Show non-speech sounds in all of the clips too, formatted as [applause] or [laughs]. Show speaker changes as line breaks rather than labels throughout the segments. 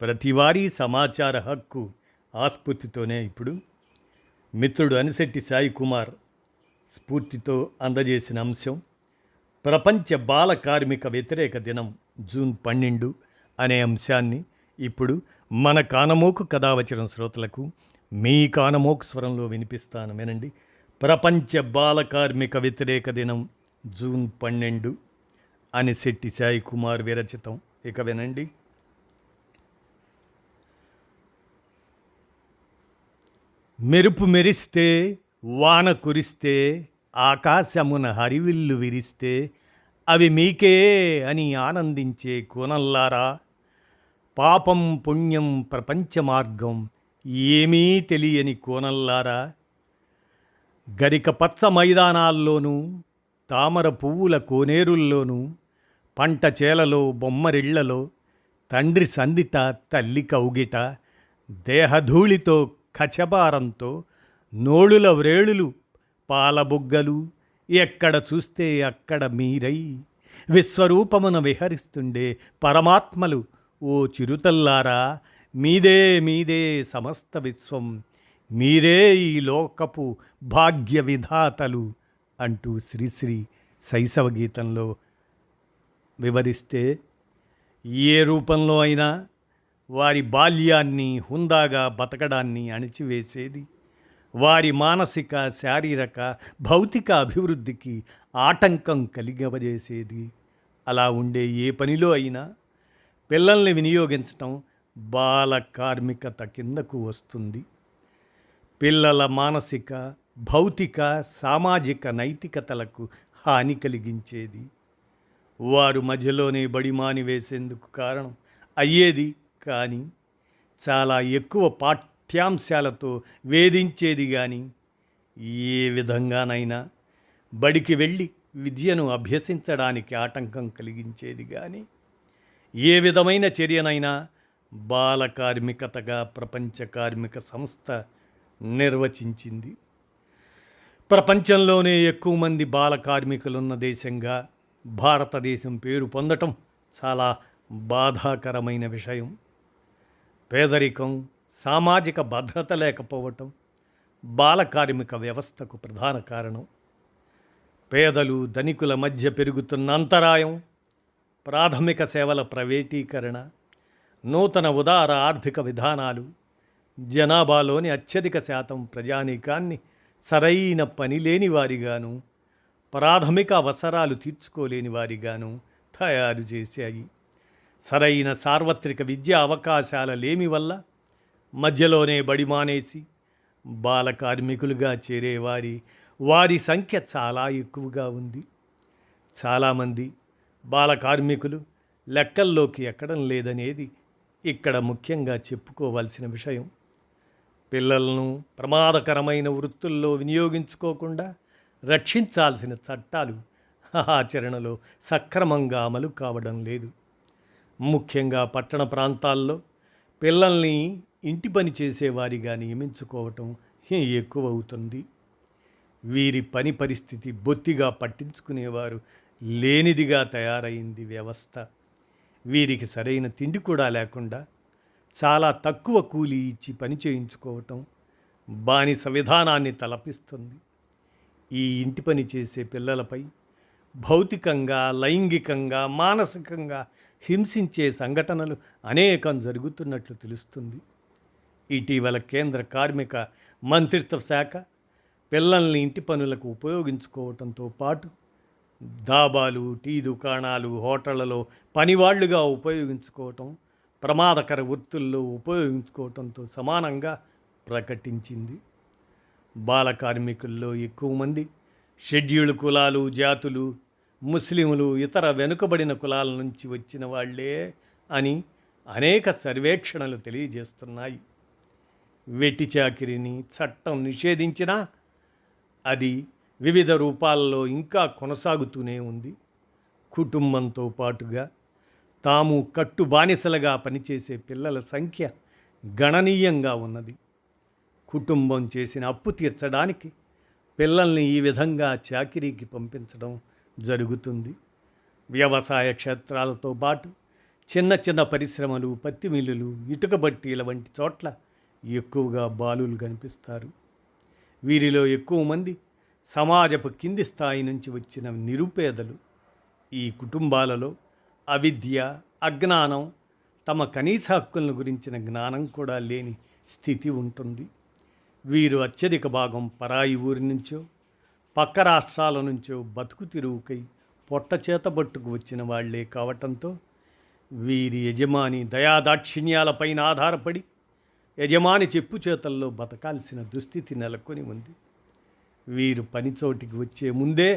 ప్రతివారీ సమాచార హక్కు ఆస్ఫూర్తితోనే ఇప్పుడు. మిత్రుడు అనిశెట్టి సాయి కుమార్ స్ఫూర్తితో అందజేసిన అంశం ప్రపంచ బాల కార్మిక వ్యతిరేక దినం జూన్ పన్నెండు అనే అంశాన్ని ఇప్పుడు మన కానమోకు కథావచనం శ్రోతలకు మీ కానమోకు స్వరంలో వినిపిస్తాను వినండి ప్రపంచ బాల కార్మిక వ్యతిరేక దినం జూన్ పన్నెండు అని శెట్టి సాయి కుమార్ విరచితం. ఇక వినండి. మెరుపు మెరిస్తే వాన కురిస్తే ఆకాశమున హరివిల్లు విరిస్తే అవి మీకే అని ఆనందించే కోనల్లారా పాపం పుణ్యం ప్రపంచ మార్గం ఏమీ తెలియని కోనల్లారా గరిక పచ్చ మైదానాల్లోనూ తామర పువ్వుల కోనేరుల్లోనూ పంట చేలలో బొమ్మరిళ్ళలో తండ్రి సందిట తల్లి కౌగిట దేహధూళితో కచబారంతో నోళుల వ్రేళులు పాలబుగ్గలు ఎక్కడ చూస్తే అక్కడ మీరై విశ్వరూపమున విహరిస్తుండే పరమాత్మలు ఓ చిరుతల్లారా మీదే మీదే సమస్త విశ్వం మీరే ఈ లోకపు భాగ్య విధాతలు అంటూ శ్రీశ్రీ శైశవ గీతంలో వివరిస్తే ఏ రూపంలో అయినా వారి బాల్యాన్ని హుందాగా బతకడాన్ని అణిచివేసేది. వారి మానసిక శారీరక భౌతిక అభివృద్ధికి ఆటంకం కలిగవజేసేది. అలా ఉండే ఏ పనిలో అయినా పిల్లల్ని వినియోగించటం బాల కార్మికత కిందకు వస్తుంది. పిల్లల మానసిక భౌతిక సామాజిక నైతికతలకు హాని కలిగించేది. వారు మధ్యలోనే బడిమాని వేసేందుకు కారణం అయ్యేది కానీ చాలా ఎక్కువ పాఠ్యాంశాలతో వేధించేది కానీ ఏ విధంగానైనా బడికి వెళ్ళి విద్యను అభ్యసించడానికి ఆటంకం కలిగించేది కానీ ఏ విధమైన చర్యనైనా బాల కార్మికతగా ప్రపంచ కార్మిక సంస్థ నిర్వచించింది. ప్రపంచంలోనే ఎక్కువ మంది బాల కార్మికులున్న దేశంగా భారతదేశం పేరు పొందటం చాలా బాధాకరమైన విషయం. పేదరికం సామాజిక భద్రత లేకపోవటం బాల కార్మిక వ్యవస్థకు ప్రధాన కారణం. పేదలు ధనికుల మధ్య పెరుగుతున్న అంతరాయం ప్రాథమిక సేవల ప్రైవేటీకరణ నూతన ఉదార ఆర్థిక విధానాలు జనాభాలోని అత్యధిక శాతం ప్రజానీకాన్ని సరైన పని లేని వారిగాను ప్రాథమిక అవసరాలు తీర్చుకోలేని వారిగాను తయారు చేశాయి. సరైన సార్వత్రిక విద్యా అవకాశాల లేమి వల్ల? మధ్యలోనే బడి మానేసి బాల కార్మికులుగా చేరేవారి వారి సంఖ్య చాలా ఎక్కువగా ఉంది. చాలామంది బాల కార్మికులు లెక్కల్లోకి ఎక్కడం లేదనేది ఇక్కడ ముఖ్యంగా చెప్పుకోవాల్సిన విషయం. పిల్లలను ప్రమాదకరమైన వృత్తుల్లో వినియోగించుకోకుండా రక్షించాల్సిన చట్టాలు ఆచరణలో సక్రమంగా అమలు కావడం లేదు. ముఖ్యంగా పట్టణ ప్రాంతాల్లో పిల్లల్ని ఇంటి పని చేసేవారిగా నియమించుకోవటం ఎక్కువ అవుతుంది వీరి పని పరిస్థితి బొత్తిగా పట్టించుకునేవారు లేనిదిగా తయారైంది వ్యవస్థ. వీరికి సరైన తిండి కూడా లేకుండా చాలా తక్కువ కూలీ ఇచ్చి పని చేయించుకోవటం బానిస విధానాన్ని తలపిస్తుంది. ఈ ఇంటి పని చేసే పిల్లలపై భౌతికంగా లైంగికంగా మానసికంగా హింసించే సంఘటనలు అనేకం జరుగుతున్నట్లు తెలుస్తుంది. ఇటీవల కేంద్ర కార్మిక మంత్రిత్వ శాఖ పిల్లల్ని ఇంటి పనులకు ఉపయోగించుకోవటంతో పాటు దాబాలు టీ దుకాణాలు హోటళ్ళలో పనివాళ్ళుగా ఉపయోగించుకోవటం ప్రమాదకర వృత్తుల్లో ఉపయోగించుకోవటంతో సమానంగా ప్రకటించింది. బాల కార్మికుల్లో ఎక్కువ మంది షెడ్యూల్ కులాలు జాతులు ముస్లింలు ఇతర వెనుకబడిన కులాల నుంచి వచ్చిన వాళ్ళే అని అనేక సర్వేక్షణలు తెలియజేస్తున్నాయి. వెట్టి చాకిరిని చట్టం నిషేధించినా అది వివిధ రూపాల్లో ఇంకా కొనసాగుతూనే ఉంది. కుటుంబంతో పాటుగా తాము కట్టు బానిసలుగా పనిచేసే పిల్లల సంఖ్య గణనీయంగా ఉన్నది. కుటుంబం చేసిన అప్పు తీర్చడానికి పిల్లల్ని ఈ విధంగా చాకిరీకి పంపించడం జరుగుతుంది. వ్యవసాయ క్షేత్రాలతో పాటు చిన్న చిన్న పరిశ్రమలు పత్తి మిల్లులు ఇటుక బట్టీల వంటి చోట్ల ఎక్కువగా బాలులు కనిపిస్తారు. వీరిలో ఎక్కువ మంది సమాజపు కింది స్థాయి నుంచి వచ్చిన నిరుపేదలు. ఈ కుటుంబాలలో అవిద్య అజ్ఞానం తమ కనీస హక్కులను గురించిన జ్ఞానం కూడా లేని స్థితి ఉంటుంది. వీరు అత్యధిక భాగం పరాయి ఊరి నుంచో పక్క రాష్ట్రాల నుంచో బతుకు తిరుగుకై పొట్ట చేతబట్టుకు వచ్చిన వాళ్ళే కావటంతో వీరి యజమాని దయాదాక్షిణ్యాలపైన ఆధారపడి యజమాని చెప్పు చేతల్లో బతకాల్సిన దుస్థితి నెలకొని ఉంది. వీరు పనిచోటికి వచ్చే ముందే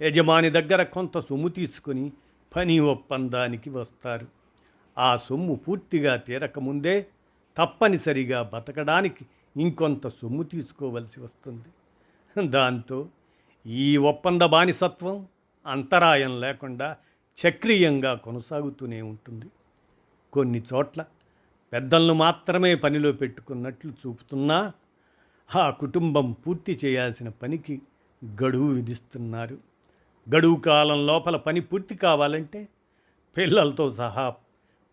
యజమాని దగ్గర కొంత సొమ్ము తీసుకొని పని ఒప్పందానికి వస్తారు. ఆ సొమ్ము పూర్తిగా తీరకముందే తప్పనిసరిగా బతకడానికి ఇంకొంత సొమ్ము తీసుకోవలసి వస్తుంది. దాంతో ఈ ఒప్పంద బానిసత్వం అంతరాయం లేకుండా చక్రీయంగా కొనసాగుతూనే ఉంటుంది. కొన్ని చోట్ల పెద్దలను మాత్రమే పనిలో పెట్టుకున్నట్లు చూపుతున్నా ఆ కుటుంబం పూర్తి చేయాల్సిన పనికి గడువు విధిస్తున్నారు. గడువు కాలం లోపల పని పూర్తి కావాలంటే పిల్లలతో సహా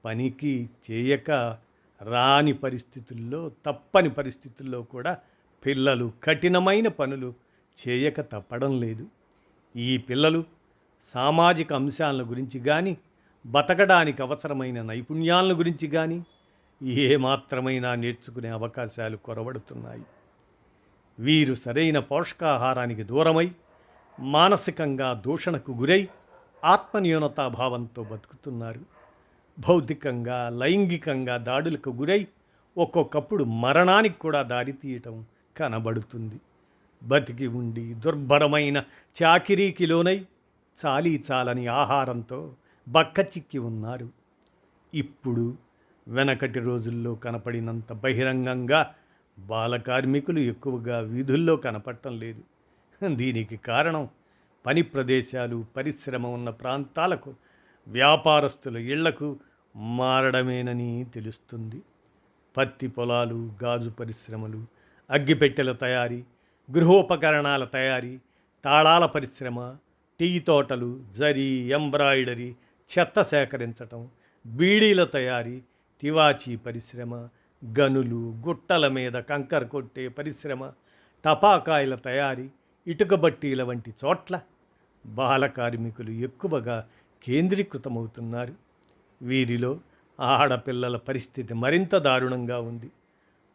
పనికి చేయక రాని పరిస్థితుల్లో తప్పని పరిస్థితుల్లో కూడా పిల్లలు కఠినమైన పనులు చేయక తప్పడం లేదు. ఈ పిల్లలు సామాజిక అంశాల గురించి కానీ బతకడానికి అవసరమైన నైపుణ్యాలను గురించి కానీ ఏమాత్రమైనా నేర్చుకునే అవకాశాలు కొరవడుతున్నాయి. వీరు సరైన పోషకాహారానికి దూరమై మానసికంగా దూషణకు గురై ఆత్మన్యూనతాభావంతో బతుకుతున్నారు. భౌతికంగా లైంగికంగా దాడులకు గురై ఒక్కొక్కప్పుడు మరణానికి కూడా దారితీయటం కనబడుతుంది. బతికి ఉండి దుర్భరమైన చాకిరీకి లోనై చాలీ చాలని ఆహారంతో బక్కచిక్కి ఉన్నారు. ఇప్పుడు వెనకటి రోజుల్లో కనపడినంత బహిరంగంగా బాల కార్మికులు ఎక్కువగా వీధుల్లో కనపడటం లేదు. దీనికి కారణం పని ప్రదేశాలు పరిశ్రమ ఉన్న ప్రాంతాలకు వ్యాపారస్తుల ఇళ్ళకు మారడమేనని తెలుస్తుంది. పత్తి పొలాలు గాజు పరిశ్రమలు అగ్గిపెట్టెల తయారీ గృహోపకరణాల తయారీ తాళాల పరిశ్రమ టీ తోటలు జరీ ఎంబ్రాయిడరీ చెత్త సేకరించటం బీడీల తయారీ తివాచీ పరిశ్రమ గనులు గుట్టల మీద కంకర కొట్టే పరిశ్రమ టపాకాయల తయారీ ఇటుక బట్టీల వంటి చోట్ల బాల కార్మికులు ఎక్కువగా కేంద్రీకృతమవుతున్నారు. వీరిలో ఆడపిల్లల పరిస్థితి మరింత దారుణంగా ఉంది.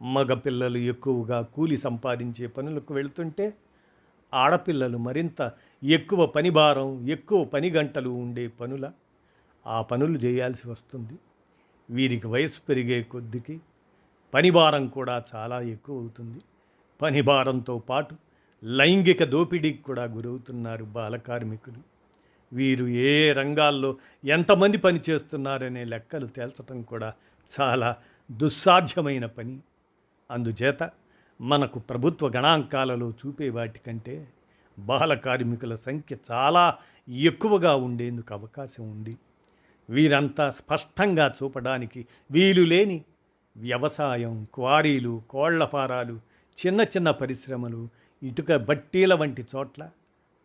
మగపిల్లలు ఎక్కువగా కూలి సంపాదించే పనులకు వెళుతుంటే ఆడపిల్లలు మరింత ఎక్కువ పని భారం ఎక్కువ పని గంటలు ఉండే పనుల ఆ పనులు చేయాల్సి వస్తుంది. వీరికి వయసు పెరిగే కొద్దికి పని భారం కూడా చాలా ఎక్కువ అవుతుంది పని భారంతో పాటు లైంగిక దోపిడీకి కూడా గురవుతున్నారు బాల కార్మికులు వీరు ఏ రంగాల్లో ఎంతమంది పని చేస్తున్నారనే లెక్కలు తేల్చడం కూడా చాలా దుస్సాధ్యమైన పని. అందుచేత మనకు ప్రభుత్వ గణాంకాలలో చూపే వాటికంటే బాల కార్మికుల సంఖ్య చాలా ఎక్కువగా ఉండేందుకు అవకాశం ఉంది. వీరంతా స్పష్టంగా చూపడానికి వీలు లేని వ్యవసాయం క్వారీలు కోళ్ళ ఫారాలు చిన్న చిన్న పరిశ్రమలు ఇటుక బట్టీల వంటి చోట్ల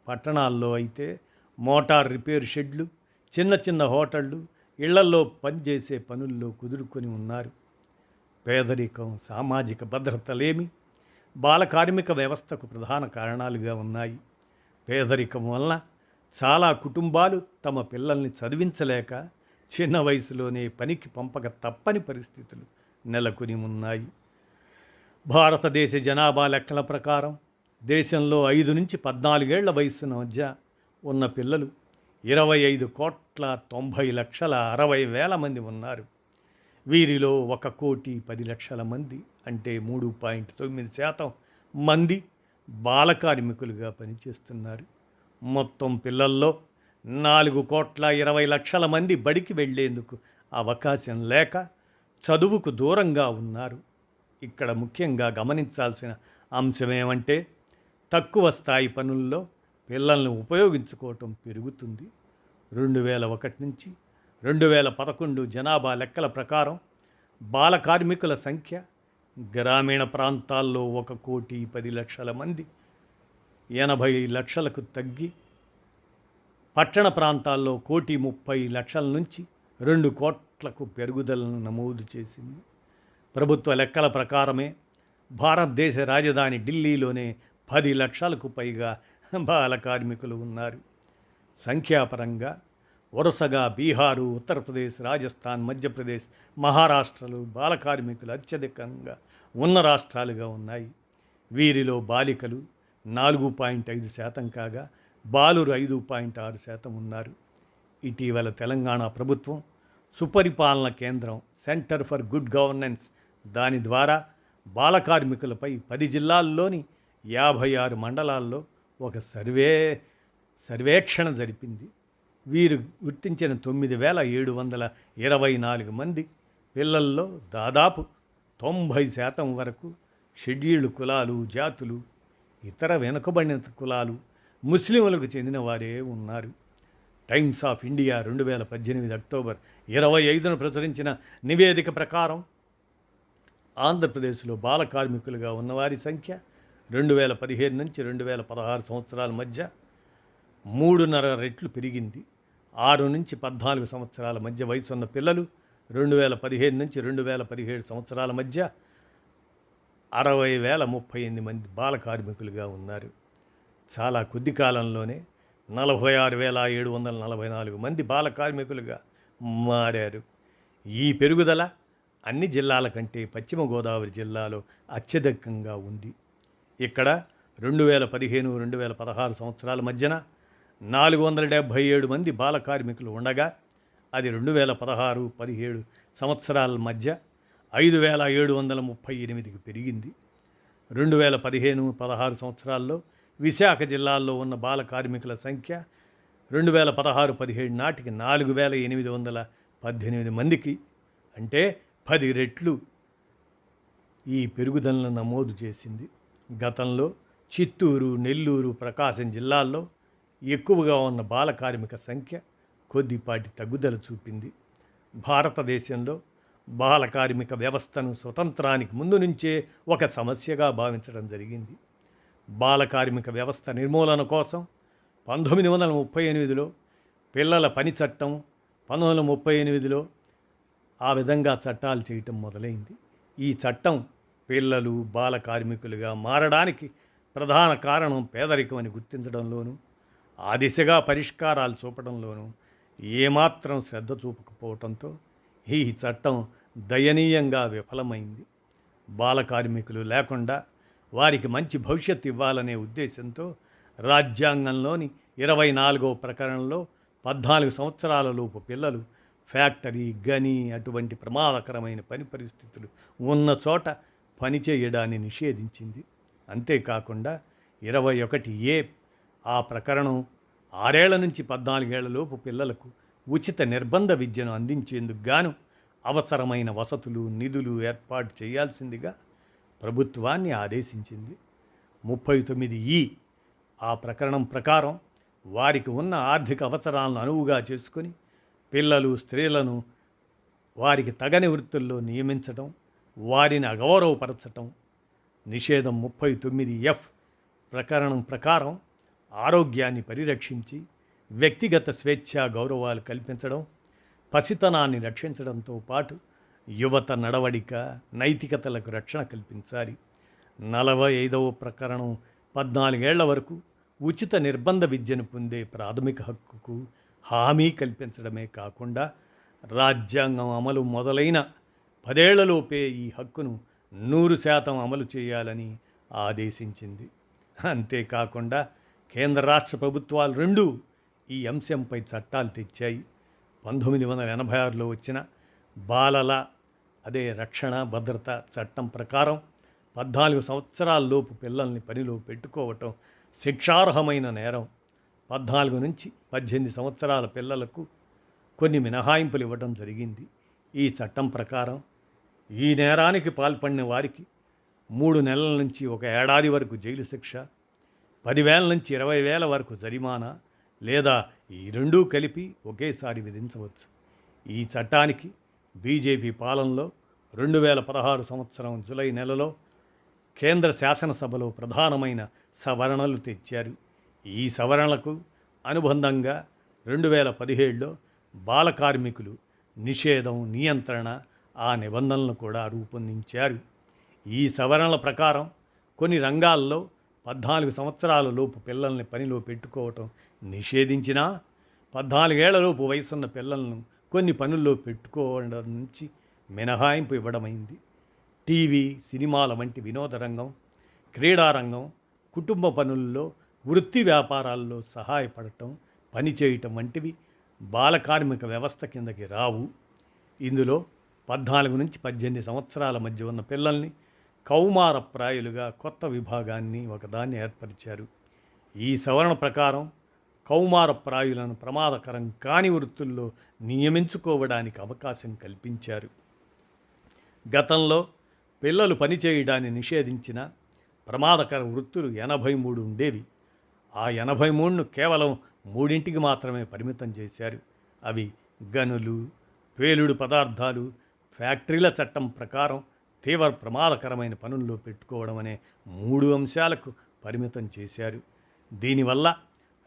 పట్టణాల్లో అయితే మోటార్ రిపేర్ షెడ్లు చిన్న చిన్న హోటళ్ళు ఇళ్ళలో పనిచేసే పనుల్లో కుదురుకొని ఉన్నారు. పేదరికం సామాజిక భద్రత లేమి బాల కార్మిక వ్యవస్థకు ప్రధాన కారణాలుగా ఉన్నాయి. పేదరికం వలన చాలా కుటుంబాలు తమ పిల్లల్ని చదివించలేక చిన్న వయసులోనే పనికి పంపక తప్పని పరిస్థితులు నెలకొని ఉన్నాయి. భారతదేశ జనాభా లెక్కల ప్రకారం దేశంలో ఐదు నుంచి పద్నాలుగేళ్ళ వయసున మధ్య ఉన్న పిల్లలు ఇరవై ఐదు కోట్ల తొంభై లక్షల అరవై వేల మంది ఉన్నారు. వీరిలో ఒక కోటి పది లక్షల మంది అంటే మూడు పాయింట్ తొమ్మిది శాతం మంది బాలకార్మికులుగా పనిచేస్తున్నారు. మొత్తం పిల్లల్లో నాలుగు కోట్ల ఇరవై లక్షల మంది బడికి వెళ్ళేందుకు అవకాశం లేక చదువుకు దూరంగా ఉన్నారు. ఇక్కడ ముఖ్యంగా గమనించాల్సిన అంశం ఏమంటే తక్కువ స్థాయి పనుల్లో పిల్లల్ని ఉపయోగించుకోవటం పెరుగుతుంది. రెండు వేల ఒకటి నుంచి రెండు వేల పదకొండు జనాభా లెక్కల ప్రకారం బాల కార్మికుల సంఖ్య గ్రామీణ ప్రాంతాల్లో ఒక కోటి పది లక్షల మంది. ఎనభై లక్షలకు తగ్గి పట్టణ ప్రాంతాల్లో కోటి ముప్పై లక్షల నుంచి రెండు కోట్లకు పెరుగుదలను నమోదు చేసింది. ప్రభుత్వ లెక్కల ప్రకారమే భారతదేశ రాజధాని ఢిల్లీలోనే పది లక్షలకు పైగా బాల కార్మికులు ఉన్నారు. సంఖ్యాపరంగా వరుసగా బీహారు ఉత్తరప్రదేశ్ రాజస్థాన్ మధ్యప్రదేశ్ మహారాష్ట్రలు బాల కార్మికులు అత్యధికంగా ఉన్న రాష్ట్రాలుగా ఉన్నాయి. వీరిలో బాలికలు నాలుగు పాయింట్ ఐదు శాతం కాగా బాలురు ఐదు పాయింట్ ఆరు శాతం ఉన్నారు. ఇటీవల తెలంగాణ ప్రభుత్వం సుపరిపాలన కేంద్రం సెంటర్ ఫర్ గుడ్ గవర్నెన్స్ దాని ద్వారా బాల కార్మికులపై పది జిల్లాల్లోని యాభై ఆరు మండలాల్లో ఒక సర్వే సర్వేక్షణ జరిపింది. వీరు గుర్తించిన తొమ్మిది వేల ఏడు వందల ఇరవై నాలుగు మంది పిల్లల్లో దాదాపు తొంభై శాతం వరకు షెడ్యూల్డ్ కులాలు జాతులు ఇతర వెనుకబడిన కులాలు ముస్లింలకు చెందిన వారే ఉన్నారు. టైమ్స్ ఆఫ్ ఇండియా రెండు వేల పద్దెనిమిది అక్టోబర్ ఇరవై ఐదున ప్రచురించిన నివేదిక ప్రకారం ఆంధ్రప్రదేశ్లో బాల కార్మికులుగా ఉన్నవారి సంఖ్య రెండు వేల పదిహేను నుంచి రెండు వేల పదహారు సంవత్సరాల మధ్య మూడున్నర రెట్లు పెరిగింది. ఆరు నుంచి పద్నాలుగు సంవత్సరాల మధ్య వయసు ఉన్న పిల్లలు రెండు వేల పదిహేను నుంచి రెండు వేల పదిహేడు సంవత్సరాల మధ్య అరవై వేల ముప్పై ఎనిమిది మంది బాల కార్మికులుగా ఉన్నారు. చాలా కొద్ది కాలంలోనే నలభై ఆరు వేల ఏడు వందల నలభై నాలుగు మంది బాల కార్మికులుగా మారారు. ఈ పెరుగుదల అన్ని జిల్లాల కంటే పశ్చిమ గోదావరి జిల్లాలో అత్యధికంగా ఉంది. ఇక్కడ రెండు వేల పదిహేను రెండు వేల పదహారు సంవత్సరాల మధ్యన నాలుగు వందల డెబ్భై ఏడు మంది బాల కార్మికులు ఉండగా అది రెండు వేల పదహారు పదిహేడు సంవత్సరాల మధ్య ఐదు వేల ఏడు వందల ముప్పై ఎనిమిదికి పెరిగింది. రెండు వేల పదిహేను పదహారు సంవత్సరాల్లో విశాఖ జిల్లాల్లో ఉన్న బాల కార్మికుల సంఖ్య రెండు వేల పదహారు పదిహేడు నాటికి నాలుగు వేల ఎనిమిది వందల పద్దెనిమిది మందికి అంటే పది రెట్లు ఈ పెరుగుదలను నమోదు చేసింది. గతంలో చిత్తూరు నెల్లూరు ప్రకాశం జిల్లాల్లో ఎక్కువగా ఉన్న బాల కార్మిక సంఖ్య కొద్దిపాటి తగ్గుదల చూపింది. భారతదేశంలో బాల కార్మిక వ్యవస్థను స్వతంత్రానికి ముందు నుంచే ఒక సమస్యగా భావించడం జరిగింది. బాల కార్మిక వ్యవస్థ నిర్మూలన కోసం పంతొమ్మిది వందల ముప్పై ఎనిమిదిలో పిల్లల పని చట్టం పంతొమ్మిది వందల ముప్పై ఎనిమిదిలో ఆ విధంగా చట్టాలు చేయటం మొదలైంది. ఈ చట్టం పిల్లలు బాల కార్మికులుగా మారడానికి ప్రధాన కారణం పేదరికం అని గుర్తించడంలోనూ ఆ దిశగా పరిష్కారాలు చూపడంలోనూ ఏమాత్రం శ్రద్ధ చూపకపోవడంతో ఈ చట్టం దయనీయంగా విఫలమైంది. బాల కార్మికులు లేకుండా వారికి మంచి భవిష్యత్తు ఇవ్వాలనే ఉద్దేశంతో రాజ్యాంగంలోని ఇరవై నాలుగవ ప్రకరణలో పద్నాలుగు సంవత్సరాల లోపు పిల్లలు ఫ్యాక్టరీ గని అటువంటి ప్రమాదకరమైన పని పరిస్థితులు ఉన్న చోట పనిచేయడాన్ని నిషేధించింది. అంతేకాకుండా ఇరవై ఒకటి ఏ ఆ ప్రకరణం ఆరేళ్ళ నుంచి పద్నాలుగేళ్ళలోపు పిల్లలకు ఉచిత నిర్బంధ విద్యను అందించేందుకు గాను అవసరమైన వసతులు నిధులు ఏర్పాటు చేయాల్సిందిగా ప్రభుత్వాన్ని ఆదేశించింది. ముప్పై తొమ్మిది ఈ ఆ ప్రకరణం ప్రకారం వారికి ఉన్న ఆర్థిక అవసరాలను అనువుగా చేసుకొని పిల్లలు స్త్రీలను వారికి తగని వృత్తుల్లో నియమించడం వారిని అగౌరవపరచటం నిషేధం ముప్పై తొమ్మిది ఎఫ్ ప్రకరణం ప్రకారం ఆరోగ్యాన్ని పరిరక్షించి వ్యక్తిగత స్వేచ్ఛ గౌరవాలు కల్పించడం పసితనాన్ని రక్షించడంతో పాటు యువత నడవడిక నైతికతలకు రక్షణ కల్పించాలి. నలభై ఐదవ ప్రకరణం పద్నాలుగేళ్ళ వరకు ఉచిత నిర్బంధ విద్యను పొందే ప్రాథమిక హక్కుకు హామీ కల్పించడమే కాకుండా రాజ్యాంగం అమలు మొదలైన పదేళ్ళలోపే ఈ హక్కును నూరు శాతం అమలు చేయాలని ఆదేశించింది. అంతేకాకుండా కేంద్ర రాష్ట్ర ప్రభుత్వాలు రెండూ ఈ అంశంపై చట్టాలు తెచ్చాయి. పంతొమ్మిది వందల ఎనభై ఆరులో వచ్చిన బాలల అదే రక్షణ భద్రత చట్టం ప్రకారం పద్నాలుగు సంవత్సరాల్లోపు పిల్లల్ని పనిలో పెట్టుకోవటం శిక్షార్హమైన నేరం. పద్నాలుగు నుంచి పద్దెనిమిది సంవత్సరాల పిల్లలకు కొన్ని మినహాయింపులు ఇవ్వడం జరిగింది. ఈ చట్టం ప్రకారం ఈ నేరానికి పాల్పడిన వారికి మూడు నెలల నుంచి ఒక ఏడాది వరకు జైలు శిక్ష పదివేల నుంచి ఇరవై వేల వరకు జరిమానా లేదా ఈ రెండూ కలిపి ఒకేసారి విధించవచ్చు. ఈ చట్టానికి బీజేపీ పాలనలో రెండు వేల పదహారు సంవత్సరం జులై నెలలో కేంద్ర శాసనసభలో ప్రధానమైన సవరణలు తెచ్చారు. ఈ సవరణలకు అనుబంధంగా రెండు వేల పదిహేడులో బాల కార్మికులు నిషేధం నియంత్రణ ఆ నిబంధనలను కూడా రూపొందించారు. ఈ సవరణల ప్రకారం కొన్ని రంగాల్లో పద్నాలుగు సంవత్సరాల లోపు పిల్లల్ని పనిలో పెట్టుకోవటం నిషేధించినా పద్నాలుగేళ్ళలోపు వయసున్న పిల్లలను కొన్ని పనుల్లో పెట్టుకోవడం నుంచి మినహాయింపు ఇవ్వడమైంది. టీవీ సినిమాల వంటి వినోద రంగం క్రీడారంగం కుటుంబ పనుల్లో వృత్తి వ్యాపారాల్లో సహాయపడటం పని చేయటం వంటివి బాల కార్మిక వ్యవస్థ కిందకి రావు. ఇందులో పద్నాలుగు నుంచి పద్దెనిమిది సంవత్సరాల మధ్య ఉన్న పిల్లల్ని కౌమారప్రాయులుగా కొత్త విభాగాన్ని ఒకదాన్ని ఏర్పరిచారు. ఈ సవరణ ప్రకారం కౌమారప్రాయులను ప్రమాదకరం కాని వృత్తుల్లో నియమించుకోవడానికి అవకాశం కల్పించారు. గతంలో పిల్లలు పనిచేయడాన్ని నిషేధించిన ప్రమాదకర వృత్తులు ఎనభై మూడు ఉండేవి. ఆ ఎనభై మూడును కేవలం మూడింటికి మాత్రమే పరిమితం చేశారు. అవి గనులు పేలుడు పదార్థాలు ఫ్యాక్టరీల చట్టం ప్రకారం తీవ్ర ప్రమాదకరమైన పనుల్లో పెట్టుకోవడం అనే మూడు అంశాలకు పరిమితం చేశారు. దీనివల్ల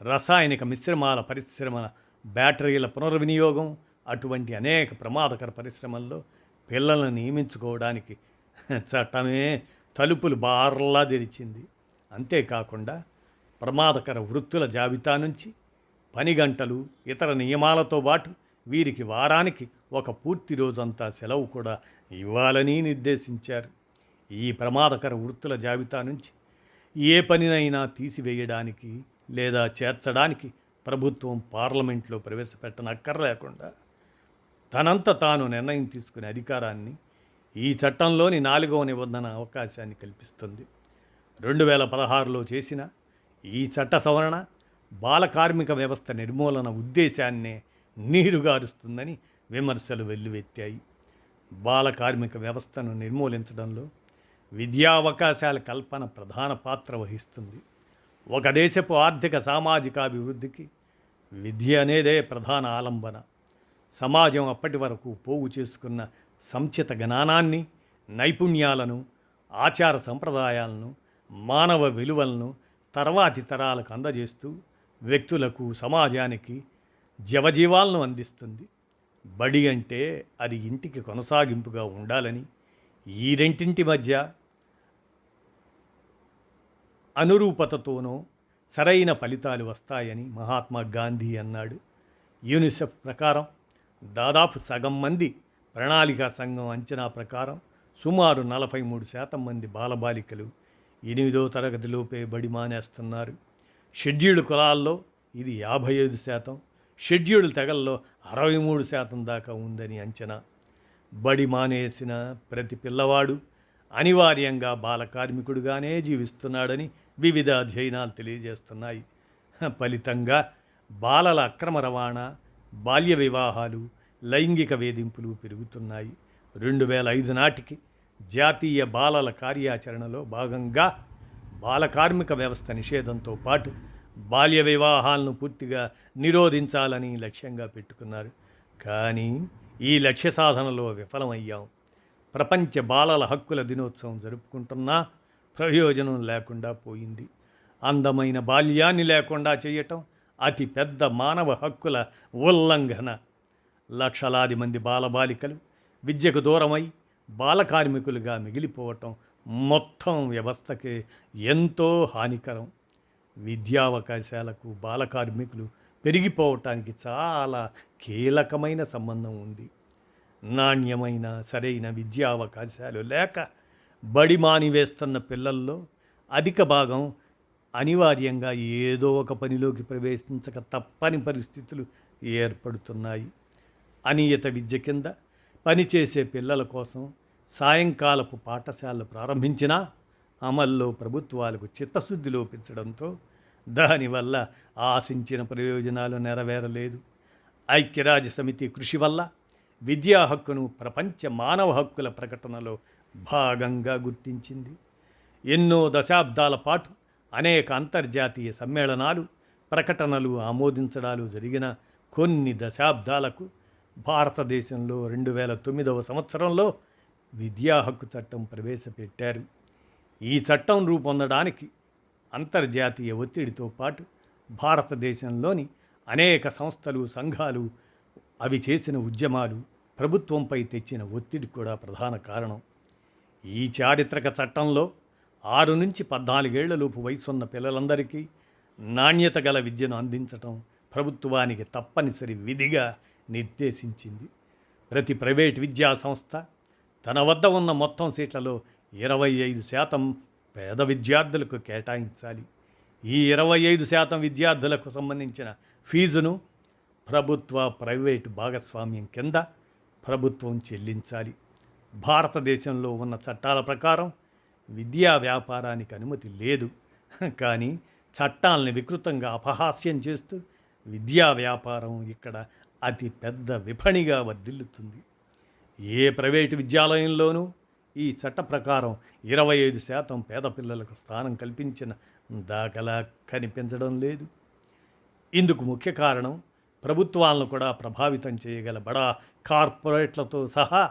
రసాయనిక మిశ్రమాల పరిశ్రమల బ్యాటరీల పునర్వినియోగం అటువంటి అనేక ప్రమాదకర పరిశ్రమల్లో పిల్లలను నియమించుకోవడానికి [laughs] చట్టమే తలుపులు బార్లా తెరిచింది. అంతేకాకుండా ప్రమాదకర వృత్తుల జాబితా నుంచి పని గంటలు ఇతర నియమాలతో పాటు వీరికి వారానికి ఒక పూర్తి రోజంతా సెలవు కూడా ఇవ్వాలని నిర్దేశించారు. ఈ ప్రమాదకర వృత్తుల జాబితా నుంచి ఏ పనినైనా తీసివేయడానికి లేదా చేర్చడానికి ప్రభుత్వం పార్లమెంట్లో ప్రవేశపెట్టనక్కర్లేకుండా తనంత తాను నిర్ణయం తీసుకునే అధికారాన్ని ఈ చట్టంలోని నాలుగవ నిబంధన అవకాశాన్ని కల్పిస్తుంది. రెండు వేల పదహారులో చేసిన ఈ చట్ట సవరణ బాల కార్మిక వ్యవస్థ నిర్మూలన ఉద్దేశాన్నే నీరుగారుస్తుందని విమర్శలు వెల్లువెత్తాయి. బాల కార్మిక వ్యవస్థను నిర్మూలించడంలో విద్యావకాశాల కల్పన ప్రధాన పాత్ర వహిస్తుంది. ఒక దేశపు ఆర్థిక సామాజిక అభివృద్ధికి విద్య అనేదే ప్రధాన ఆలంబన. సమాజం అప్పటి వరకు పోగు చేసుకున్న సంచిత జ్ఞానాన్ని నైపుణ్యాలను ఆచార సంప్రదాయాలను మానవ విలువలను తర్వాతి తరాలకు అందజేస్తూ వ్యక్తులకు సమాజానికి జవజీవాలను అందిస్తుంది. బడి అంటే అది ఇంటికి కొనసాగింపుగా ఉండాలని ఈ రెంటింటి మధ్య అనురూపతతోనో సరైన ఫలితాలు వస్తాయని మహాత్మా గాంధీ అన్నాడు. యూనిసెఫ్ ప్రకారం దాదాపు సగం మంది ప్రణాళికా సంఘం అంచనా ప్రకారం సుమారు నలభై మూడు శాతం మంది బాలబాలికలు ఎనిమిదో తరగతిలోపే బడి మానేస్తున్నారు. షెడ్యూల్డ్ కులాల్లో ఇది యాభై ఐదు శాతం. షెడ్యూల్డ్ తెగల్లో అరవై మూడు శాతం దాకా ఉందని అంచనా. బడి మానేసిన ప్రతి పిల్లవాడు అనివార్యంగా బాల కార్మికుడుగానే జీవిస్తున్నాడని వివిధ అధ్యయనాలు తెలియజేస్తున్నాయి. ఫలితంగా బాలల అక్రమ రవాణా బాల్య వివాహాలు లైంగిక వేధింపులు పెరుగుతున్నాయి. రెండు వేల ఐదు నాటికి జాతీయ బాలల కార్యాచరణలో భాగంగా బాల కార్మిక వ్యవస్థ నిషేధంతో పాటు బాల్య వివాహాలను పూర్తిగా నిరోధించాలని లక్ష్యంగా పెట్టుకున్నారు. కానీ ఈ లక్ష్య సాధనలో విఫలమయ్యాం. ప్రపంచ బాలల హక్కుల దినోత్సవం జరుపుకుంటున్నా ప్రయోజనం లేకుండా పోయింది. అందమైన బాల్యాన్ని లేకుండా చేయటం అతి పెద్ద మానవ హక్కుల ఉల్లంఘన. లక్షలాది మంది బాలబాలికలు విద్యకు దూరమై బాల కార్మికులుగా మిగిలిపోవటం మొత్తం వ్యవస్థకి ఎంతో హానికరం. విద్యావకాశాలకు బాల కార్మికులు పెరిగిపోవటానికి చాలా కీలకమైన సంబంధం ఉంది. నాణ్యమైన సరైన విద్యా అవకాశాలు లేక బడి మానివేస్తున్న పిల్లల్లో అధిక భాగం అనివార్యంగా ఏదో ఒక పనిలోకి ప్రవేశించక తప్పని పరిస్థితులు ఏర్పడుతున్నాయి. అనియత విద్య కింద పనిచేసే పిల్లల కోసం సాయంకాలపు పాఠశాలలు ప్రారంభించినా అమల్లో ప్రభుత్వాలకు చిత్తశుద్ధి లోపించడంతో దానివల్ల ఆశించిన ప్రయోజనాలు నెరవేరలేదు. ఐక్యరాజ్య సమితి కృషి వల్ల విద్యా హక్కును ప్రపంచ మానవ హక్కుల ప్రకటనలో భాగంగా గుర్తించింది. ఎన్నో దశాబ్దాల పాటు అనేక అంతర్జాతీయ సమ్మేళనాలు ప్రకటనలు ఆమోదించడాలు జరిగిన కొన్ని దశాబ్దాలకు భారతదేశంలో రెండు వేల తొమ్మిదవ సంవత్సరంలో విద్యా హక్కు చట్టం ప్రవేశపెట్టారు. ఈ చట్టం రూపొందడానికి అంతర్జాతీయ ఒత్తిడితో పాటు భారతదేశంలోని అనేక సంస్థలు సంఘాలు అవి చేసిన ఉద్యమాలు ప్రభుత్వంపై తెచ్చిన ఒత్తిడి కూడా ప్రధాన కారణం. ఈ చారిత్రక చట్టంలో ఆరు నుంచి పద్నాలుగేళ్ళలోపు వయసున్న పిల్లలందరికీ నాణ్యత గల విద్యను అందించటం ప్రభుత్వానికి తప్పనిసరి విధిగా నిర్దేశించింది. ప్రతి ప్రైవేట్ విద్యా సంస్థ తన వద్ద ఉన్న మొత్తం సీట్లలో ఇరవై ఐదు శాతం పేద విద్యార్థులకు కేటాయించాలి. ఈ ఇరవై ఐదు శాతం విద్యార్థులకు సంబంధించిన ఫీజును ప్రభుత్వ ప్రైవేటు భాగస్వామ్యం కింద ప్రభుత్వం చెల్లించాలి. భారతదేశంలో ఉన్న చట్టాల ప్రకారం విద్యా వ్యాపారానికి అనుమతి లేదు. కానీ చట్టాలని వికృతంగా అపహాస్యం చేస్తూ విద్యా వ్యాపారం ఇక్కడ అతి పెద్ద విపణిగా వర్ధిల్లుతుంది. ఏ ప్రైవేటు విద్యాలయంలోనూ ఈ చట్ట ప్రకారం ఇరవై ఐదు శాతం పేద పిల్లలకు స్థానం కల్పించిన దాఖలా కనిపించడం లేదు. ఇందుకు ముఖ్య కారణం ప్రభుత్వాలను కూడా ప్రభావితం చేయగల బడా కార్పొరేట్లతో సహా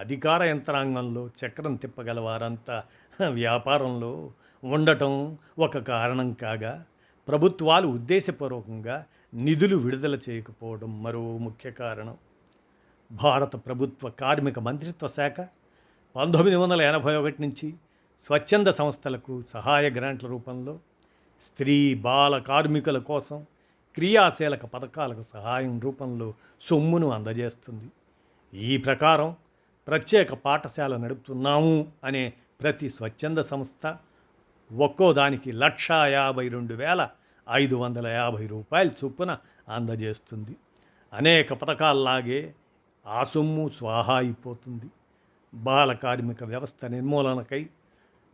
అధికార యంత్రాంగంలో చక్రం తిప్పగల వారంతా వ్యాపారంలో ఉండటం ఒక కారణం కాగా ప్రభుత్వాలు ఉద్దేశపూర్వకంగా నిధులు విడుదల చేయకపోవడం మరో ముఖ్య కారణం. భారత ప్రభుత్వ కార్మిక మంత్రిత్వ శాఖ పంతొమ్మిది వందల ఎనభై ఒకటి నుంచి స్వచ్ఛంద సంస్థలకు సహాయ గ్రాంట్ల రూపంలో స్త్రీ బాల కార్మికుల కోసం క్రియాశీలక పథకాలకు సహాయం రూపంలో సొమ్మును అందజేస్తుంది. ఈ ప్రకారం ప్రత్యేక పాఠశాల నడుపుతున్నాము అనే ప్రతి స్వచ్ఛంద సంస్థ ఒక్కో దానికి లక్షా యాభై రెండు వేల ఐదు వందల యాభై రూపాయల చొప్పున అందజేస్తుంది. అనేక పథకాల్లాగే ఆ సొమ్ము స్వాహా అయిపోతుంది. బాల కార్మిక వ్యవస్థ నిర్మూలనకై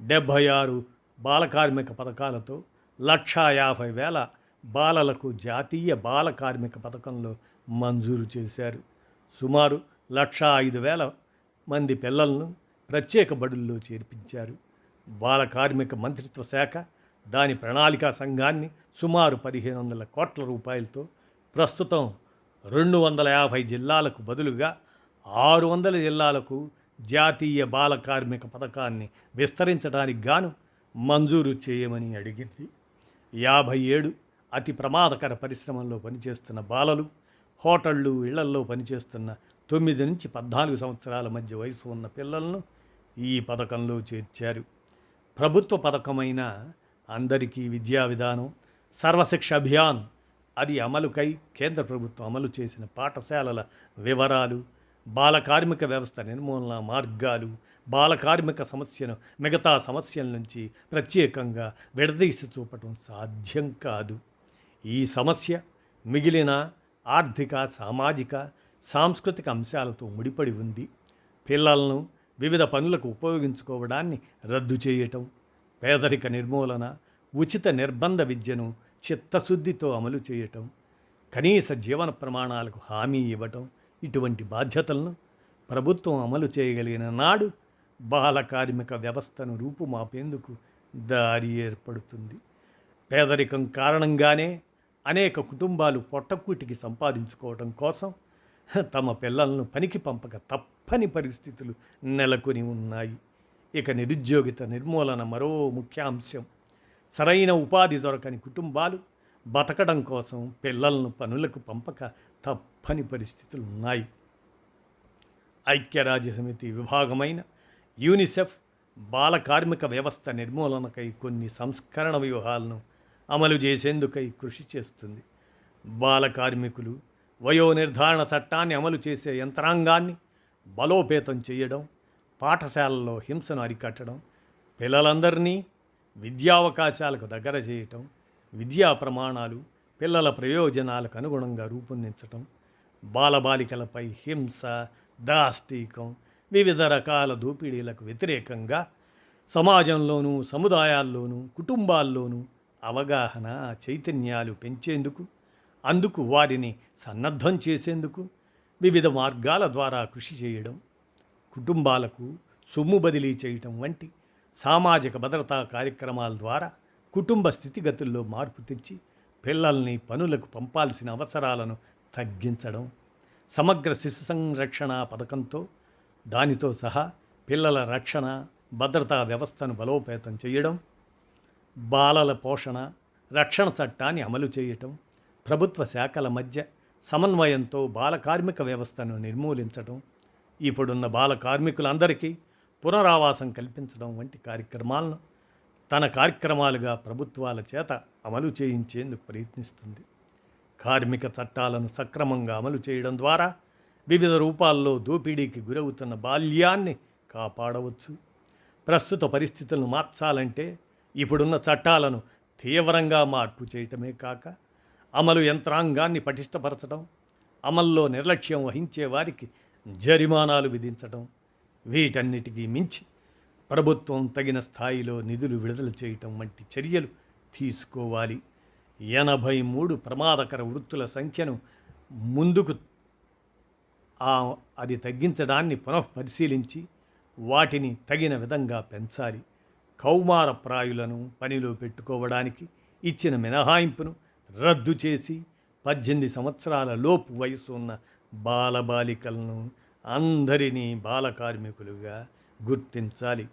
డెబ్భై ఆరు బాల కార్మిక పథకాలతో లక్షా యాభై వేల బాలలకు జాతీయ బాల కార్మిక పథకంలో మంజూరు చేశారు. సుమారు లక్షా ఐదు వేల మంది పిల్లలను ప్రత్యేక బడుల్లో చేర్పించారు. బాల కార్మిక మంత్రిత్వ శాఖ దాని ప్రణాళికా సంఘాన్ని సుమారు పదిహేను వందల కోట్ల రూపాయలతో ప్రస్తుతం రెండు వందల యాభై జిల్లాలకు బదులుగా ఆరు వందల జిల్లాలకు జాతీయ బాల కార్మిక పథకాన్ని విస్తరించడానికి గాను మంజూరు చేయమని అడిగింది. యాభై ఏడు అతి ప్రమాదకర పరిశ్రమల్లో పనిచేస్తున్న బాలలు హోటళ్ళు ఇళ్ళల్లో పనిచేస్తున్న తొమ్మిది నుంచి పద్నాలుగు సంవత్సరాల మధ్య వయసు ఉన్న పిల్లలను ఈ పథకంలో చేర్చారు. ప్రభుత్వ పథకమైన అందరికీ విద్యా విధానం సర్వశిక్ష అభియాన్ అది అమలుకై కేంద్ర ప్రభుత్వం అమలు చేసిన పాఠశాలల వివరాలు బాల కార్మిక వ్యవస్థ నిర్మూలన మార్గాలు బాల కార్మిక సమస్యను మిగతా సమస్యల నుంచి ప్రత్యేకంగా విడదీసి చూపటం సాధ్యం కాదు. ఈ సమస్య మిగిలిన ఆర్థిక సామాజిక సాంస్కృతిక అంశాలతో ముడిపడి ఉంది. పిల్లలను వివిధ పనులకు ఉపయోగించుకోవడాన్ని రద్దు చేయటం పేదరిక నిర్మూలన ఉచిత నిర్బంధ విద్యను చిత్తశుద్ధితో అమలు చేయటం కనీస జీవన ప్రమాణాలకు హామీ ఇవ్వటం ఇటువంటి బాధ్యతలను ప్రభుత్వం అమలు చేయగలిగిన నాడు బాల కార్మిక వ్యవస్థను రూపుమాపేందుకు దారి ఏర్పడుతుంది. పేదరికం కారణంగానే అనేక కుటుంబాలు పొట్టకూటికి సంపాదించుకోవడం కోసం తమ పిల్లలను పనికి పంపక తప్పని పరిస్థితులు నెలకొని ఉన్నాయి. ఇక నిరుద్యోగిత నిర్మూలన మరో ముఖ్యాంశం. సరైన ఉపాధి దొరకని కుటుంబాలు బతకడం కోసం పిల్లలను పనులకు పంపక తప్పని పరిస్థితులు ఉన్నాయి. ఐక్యరాజ్య సమితి విభాగమైన యూనిసెఫ్ బాల కార్మిక వ్యవస్థ నిర్మూలనకై కొన్ని సంస్కరణ వ్యూహాలను అమలు చేసేందుకై కృషి చేస్తుంది. బాల కార్మికులు వయో నిర్ధారణ చట్టాన్ని అమలు చేసే యంత్రాంగాన్ని బలోపేతం చేయడం పాఠశాలల్లో హింసను అరికట్టడం పిల్లలందరినీ విద్యావకాశాలకు దగ్గర చేయటం విద్యా ప్రమాణాలు పిల్లల ప్రయోజనాలకు అనుగుణంగా రూపొందించటం బాలబాలికలపై హింస దాష్టీకం వివిధ రకాల దోపిడీలకు వ్యతిరేకంగా సమాజంలోనూ సముదాయాల్లోనూ కుటుంబాల్లోనూ అవగాహన చైతన్యాలు పెంచేందుకు అందుకు వారిని సన్నద్ధం చేసేందుకు వివిధ మార్గాల ద్వారా కృషి చేయడం కుటుంబాలకు సొమ్ము బదిలీ చేయటం వంటి సామాజిక భద్రతా కార్యక్రమాల ద్వారా కుటుంబ స్థితిగతుల్లో మార్పు తెచ్చి పిల్లల్ని పనులకు పంపాల్సిన అవసరాలను తగ్గించడం సమగ్ర శిశు సంరక్షణ పథకంతో దానితో సహా పిల్లల రక్షణ భద్రతా వ్యవస్థను బలోపేతం చేయడం బాలల పోషణ రక్షణ చట్టాన్ని అమలు చేయటం ప్రభుత్వ శాఖల మధ్య సమన్వయంతో బాల కార్మిక వ్యవస్థను నిర్మూలించడం ఇప్పుడున్న బాల కార్మికులందరికీ పునరావాసం కల్పించడం వంటి కార్యక్రమాలను తన కార్యక్రమాలుగా ప్రభుత్వాల చేత అమలు చేయించేందుకు ప్రయత్నిస్తుంది. కార్మిక చట్టాలను సక్రమంగా అమలు చేయడం ద్వారా వివిధ రూపాల్లో దోపిడీకి గురవుతున్న బాల్యాన్ని కాపాడవచ్చు. ప్రస్తుత పరిస్థితులను మార్చాలంటే ఇప్పుడున్న చట్టాలను తీవ్రంగా మార్పు చేయటమే కాక అమలు యంత్రాంగాన్ని పటిష్టపరచడం అమల్లో నిర్లక్ష్యం వహించే వారికి జరిమానాలు విధించడం వీటన్నిటికీ మించి ప్రభుత్వం తగిన స్థాయిలో నిధులు విడుదల చేయటం వంటి చర్యలు తీసుకోవాలి. ఎనభై మూడు ప్రమాదకర వృత్తుల సంఖ్యను ముందుకు అది తగ్గించడాన్ని పునఃపరిశీలించి వాటిని తగిన విధంగా పెంచాలి. కౌమార ప్రాయులను పనిలో పెట్టుకోవడానికి ఇచ్చిన మినహాయింపును రద్దు చేసి పద్దెనిమిది సంవత్సరాల లోపు వయసు ఉన్న బాలబాలికలను అందరినీ బాల కార్మికులుగా గుర్తించాలి.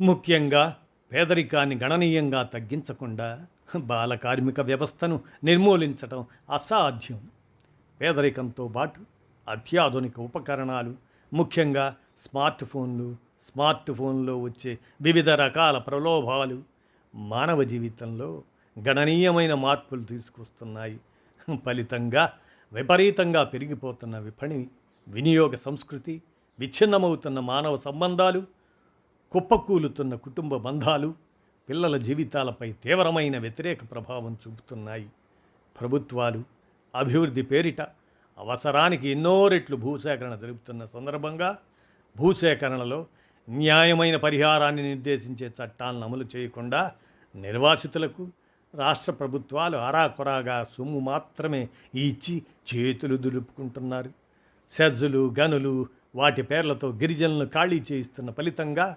ముఖ్యంగా పేదరికాన్ని గణనీయంగా తగ్గించకుండా బాల కార్మిక వ్యవస్థను నిర్మూలించటం అసాధ్యం. పేదరికంతో పాటు అత్యాధునిక ఉపకరణాలు ముఖ్యంగా స్మార్ట్ ఫోన్లు స్మార్ట్ ఫోన్లో వచ్చే వివిధ రకాల ప్రలోభాలు మానవ జీవితంలో గణనీయమైన మార్పులు తీసుకొస్తున్నాయి. ఫలితంగా విపరీతంగా పెరిగిపోతున్న విపణి వినియోగ సంస్కృతి విచ్ఛిన్నమవుతున్న మానవ సంబంధాలు కుప్పకూలుతున్న కుటుంబ బంధాలు పిల్లల జీవితాలపై తీవ్రమైన వ్యతిరేక ప్రభావం చూపుతున్నాయి. ప్రభుత్వాలు అభివృద్ధి పేరిట అవసరానికి ఎన్నో రెట్లు భూసేకరణ జరుపుతున్న సందర్భంగా భూసేకరణలో న్యాయమైన పరిహారాన్ని నిర్దేశించే చట్టాలను అమలు చేయకుండా నిర్వాసితులకు రాష్ట్ర ప్రభుత్వాలు అరాకొరాగా సొమ్ము మాత్రమే ఇచ్చి చేతులు దులుపుకుంటున్నారు. సెజ్జులు గనులు వాటి పేర్లతో గిరిజనులను ఖాళీ చేయిస్తున్న ఫలితంగా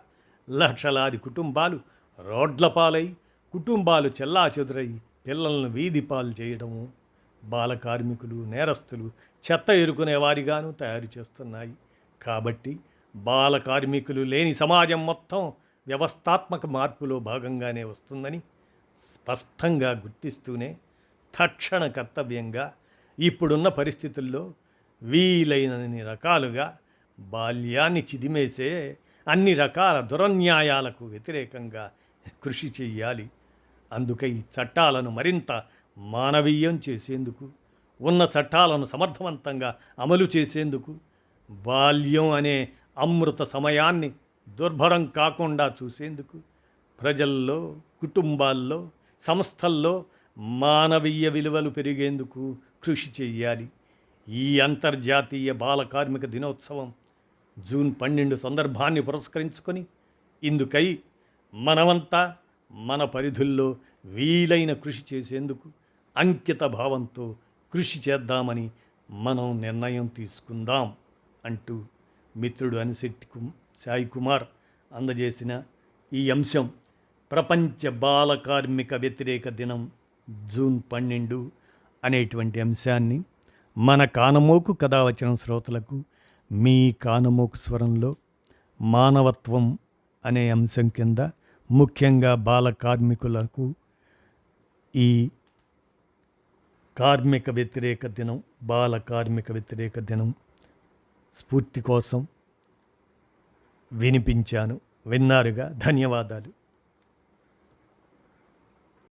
లక్షలాది కుటుంబాలు రోడ్ల పాలై కుటుంబాలు చెల్లా చెదురై పిల్లలను వీధి పాలు చేయడము బాల కార్మికులు నేరస్తులు చెత్త ఎరుకునే వారిగాను తయారు చేస్తున్నాయి. కాబట్టి బాల కార్మికులు లేని సమాజం మొత్తం వ్యవస్థాత్మక మార్పులో భాగంగానే వస్తుందని స్పష్టంగా గుర్తిస్తూనే తక్షణ కర్తవ్యంగా ఇప్పుడున్న పరిస్థితుల్లో వీలైనన్ని రకాలుగా బాల్యాన్ని చిదిమేసే అన్ని రకాల దురన్యాయాలకు వ్యతిరేకంగా కృషి చెయ్యాలి. అందుకై ఈ చట్టాలను మరింత మానవీయం చేసేందుకు ఉన్న చట్టాలను సమర్థవంతంగా అమలు చేసేందుకు బాల్యం అనే అమృత సమయాన్ని దుర్భరం కాకుండా చూసేందుకు ప్రజల్లో కుటుంబాల్లో సంస్థల్లో మానవీయ విలువలు పెరిగేందుకు కృషి చెయ్యాలి. ఈ అంతర్జాతీయ బాల కార్మిక దినోత్సవం జూన్ పన్నెండు సందర్భాన్ని పురస్కరించుకొని ఇందుకై మనమంతా మన పరిధుల్లో వీలైన కృషి చేసేందుకు అంకిత భావంతో కృషి చేద్దామని మనం నిర్ణయం తీసుకుందాం అంటూ మిత్రుడు అనిశెట్టి కు సాయి కుమార్ అందజేసిన ఈ అంశం ప్రపంచ బాల కార్మిక వ్యతిరేక దినం జూన్ పన్నెండు అనేటువంటి అంశాన్ని మన కానమోకు కథావచనం శ్రోతలకు మీ కానమోకు స్వరంలో మానవత్వం అనే అంశం కింద ముఖ్యంగా బాల కార్మికులకు ఈ కార్మిక వ్యతిరేక దినం బాల కార్మిక వ్యతిరేక దినం స్ఫూర్తి కోసం వినిపించాను. విన్నారుగా? ధన్యవాదాలు.